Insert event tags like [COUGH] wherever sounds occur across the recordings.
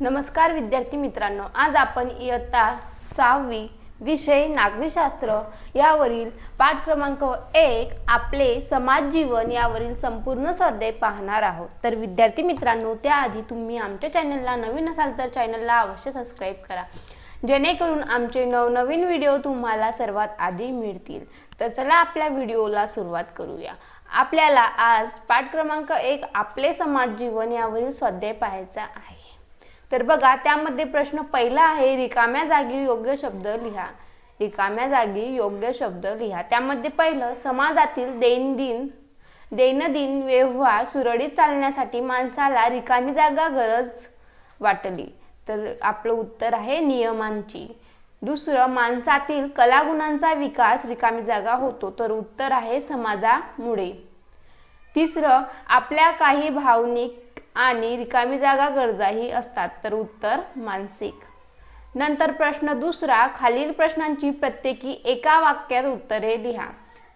नमस्कार विद्यार्थी मित्रांनो आज आपण इयत्ता सहावी विषय नागरिकशास्त्र यावरील पाठ क्रमांक एक आपले समाज जीवन यावरील संपूर्ण स्वाध्याय पाहणार आहोत. तर विद्यार्थी मित्रांनो त्याआधी तुम्ही आमच्या चॅनलला नवीन असाल तर चॅनलला अवश्य सबस्क्राईब करा. जेणेकरून आमचे नवनवीन व्हिडिओ तुम्हाला सर्वात आधी मिळतील. तर चला आपल्या व्हिडिओला सुरुवात करूया. आपल्याला आज पाठ क्रमांक एक आपले समाज जीवन यावरील स्वाध्याय पाहायचा आहे. तर बघा त्यामध्ये प्रश्न पहिला आहे रिकाम्या जागी योग्य शब्द लिहा. रिकाम्या जागी योग्य शब्द लिहा. त्यामध्ये पहिलं समाजातील दैनंदिन दैनंदिन व्यवहार सुरळीत चालण्यासाठी माणसाला रिकामी जागा गरज वाटली. तर आपलं उत्तर आहे नियमांची. दुसरं माणसातील कलागुणांचा विकास रिकामी जागा होतो. तर उत्तर आहे समाजामुळे. तिसरं आपल्या काही भावनिक आणि रिकामी जागा गरजाही असतात. तर उत्तर मानसिक. नंतर प्रश्न दुसरा खालील प्रश्नांची प्रत्येकी एका वाक्यात उत्तरे लिहा.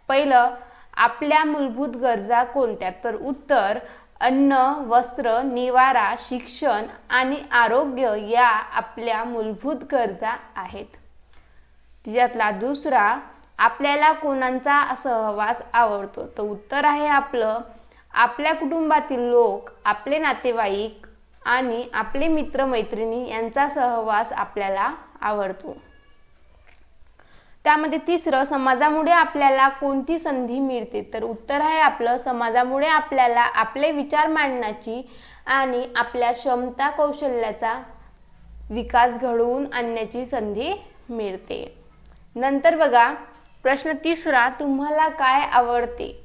पहिलं आपल्या मूलभूत गरजा कोणत्या? तर उत्तर अन्न वस्त्र निवारा शिक्षण आणि आरोग्य या आपल्या मूलभूत गरजा आहेत. तिच्यातला दुसरा आपल्याला कोणाचा सहवास आवडतो? तर उत्तर आहे आपलं आपल्या कुटुंबातील लोक आपले नातेवाईक आणि आपले मित्रमैत्रिणी यांचा सहवास आपल्याला आवडतो. त्यामध्ये तिसरं समाजामुळे आपल्याला कोणती संधी मिळते? तर उत्तर आहे आपलं समाजामुळे आपल्याला आपले विचार मांडण्याची आणि आपल्या क्षमता कौशल्याचा विकास घडवून आणण्याची संधी मिळते. नंतर बघा प्रश्न तिसरा तुम्हाला काय आवडते?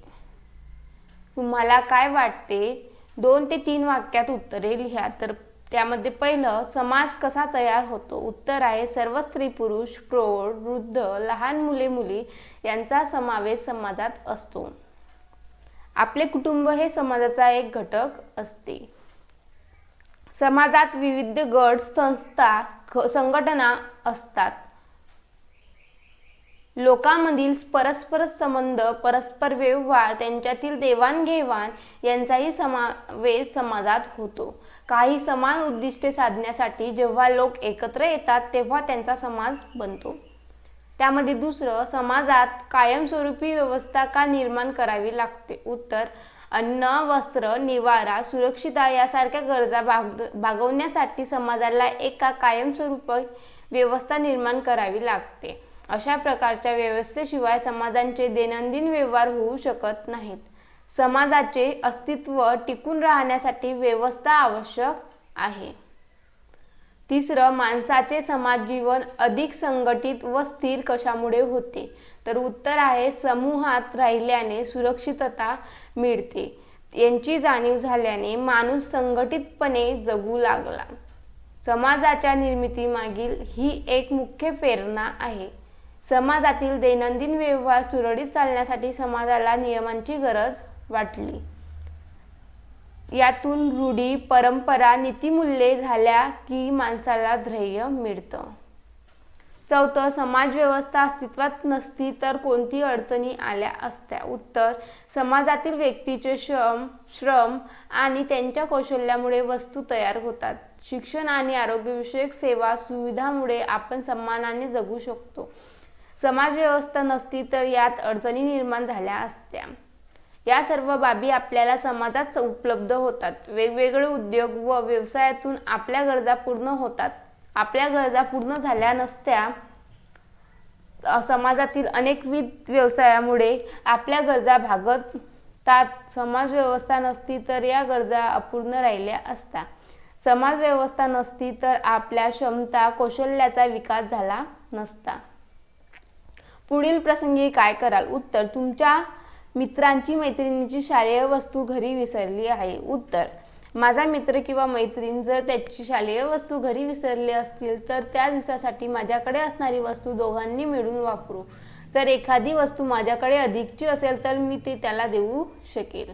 तुम्हाला काय वाटते? दोन ते तीन वाक्यात उत्तरे लिहा. तर त्यामध्ये पहिलं समाज कसा तयार होतो? उत्तर आहे सर्व स्त्री पुरुष प्रौढ वृद्ध लहान मुले मुली यांचा समावेश समाजात असतो. आपले कुटुंब हे समाजाचा एक घटक असते. समाजात विविध गट संस्था संघटना असतात. लोकांमधील परस्पर संबंध परस्पर व्यवहार त्यांच्यातील देवाणघेवाण यांचाही समावेश समाजात होतो. काही समान उद्दिष्टे साधण्यासाठी जेव्हा लोक एकत्र येतात तेव्हा त्यांचा समाज बनतो. त्यामध्ये दुसरं समाजात कायमस्वरूपी व्यवस्था का निर्माण करावी लागते? उत्तर अन्न वस्त्र निवारा सुरक्षिता यासारख्या गरजा भाग भागवण्यासाठी समाजाला एका कायमस्वरूपी व्यवस्था निर्माण करावी लागते. अशा प्रकारच्या व्यवस्थेशिवाय समाजांचे दैनंदिन व्यवहार होऊ शकत नाहीत. समाजाचे अस्तित्व टिकून राहण्यासाठी व्यवस्था आवश्यक आहे. तिसरं माणसाचे समाज जीवन अधिक संघटित व स्थिर कशामुळे होते? तर उत्तर आहे समूहात राहिल्याने सुरक्षितता मिळते. यांची जाणीव झाल्याने माणूस संघटितपणे जगू लागला. समाजाच्या निर्मितीमागील ही एक मुख्य प्रेरणा आहे. समाजातील दैनंदिन व्यवहार सुरळीत चालण्यासाठी समाजाला नियमांची गरज वाटली. यातून रूढी परंपरा नीतिमूल्ये झाल्या की माणसाला ध्येय मिळतं. चौथं समाज व्यवस्था अस्तित्वात नसती तर कोणती अडचणी आल्या असत्या? उत्तर समाजातील व्यक्तीचे श्रम श्रम आणि त्यांच्या कौशल्यामुळे वस्तू तयार होतात. शिक्षण आणि आरोग्यविषयक सेवा सुविधामुळे आपण सन्मानाने जगू शकतो. समाज व्यवस्था नसती तर यात अडचणी निर्माण झाल्या असत्या. या सर्व बाबी आपल्याला समाजात उपलब्ध होतात. वेगवेगळे उद्योग व व्यवसायातून आपल्या गरजा पूर्ण होतात. आपल्या गरजा पूर्ण झाल्या नसत्या समाजातील अनेकविध व्यवसायामुळे आपल्या गरजा भागतात समाज व्यवस्था नसती तर या गरजा अपूर्ण राहिल्या असता समाज व्यवस्था नसती तर आपल्या क्षमता कौशल्याचा विकास झाला नसता. पुढील प्रसंगी काय कराल? उत्तर तुमच्या मित्रांची मैत्रिणीची शालेय वस्तू घरी विसरली आहे. उत्तर माझा मित्र किंवा मैत्रीण जर त्याची शालेय वस्तू घरी विसरली असतील तर त्या दिवसासाठी माझ्याकडे असणारी वस्तू दोघांनी मिळून वापरू. जर एखादी वस्तू माझ्याकडे अधिकची असेल तर मी ते त्याला देऊ शकेल.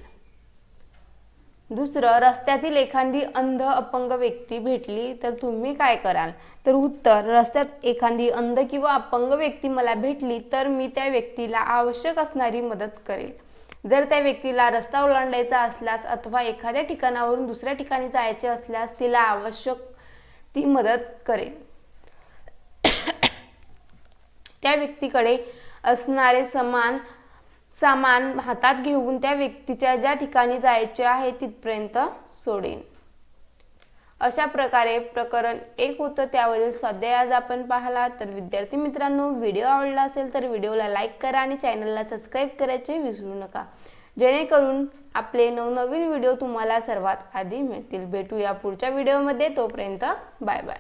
दुसरं रस्त्यातील एखादी अंध अपंग व्यक्ती भेटली तर तुम्ही काय कराल? तर उत्तर रस्त्यात एखादी अंध किंवा अपंग व्यक्ती मला भेटली तर मी त्या व्यक्तीला आवश्यक असणारी मदत करेल. जर त्या व्यक्तीला रस्ता ओलांडायचा असल्यास अथवा एखाद्या ठिकाणावरून दुसऱ्या ठिकाणी जायचे असल्यास तिला आवश्यक ती मदत करेल. [COUGHS] त्या व्यक्तीकडे असणारे समान सामान हातात घेऊन त्या व्यक्तीच्या ज्या ठिकाणी जायचे आहे तिथपर्यंत सोडेन. अशा प्रकारे प्रकरण एक होतं त्यावरील स्वाध्याय आज आपण पाहला. तर विद्यार्थी मित्रांनो व्हिडिओ आवडला असेल तर व्हिडिओला लाईक करा आणि चॅनलला सबस्क्राईब करायचे विसरू नका. जेणेकरून आपले नवनवीन व्हिडिओ तुम्हाला सर्वात आधी मिळतील. भेटूया पुढच्या व्हिडिओमध्ये. तोपर्यंत बाय बाय.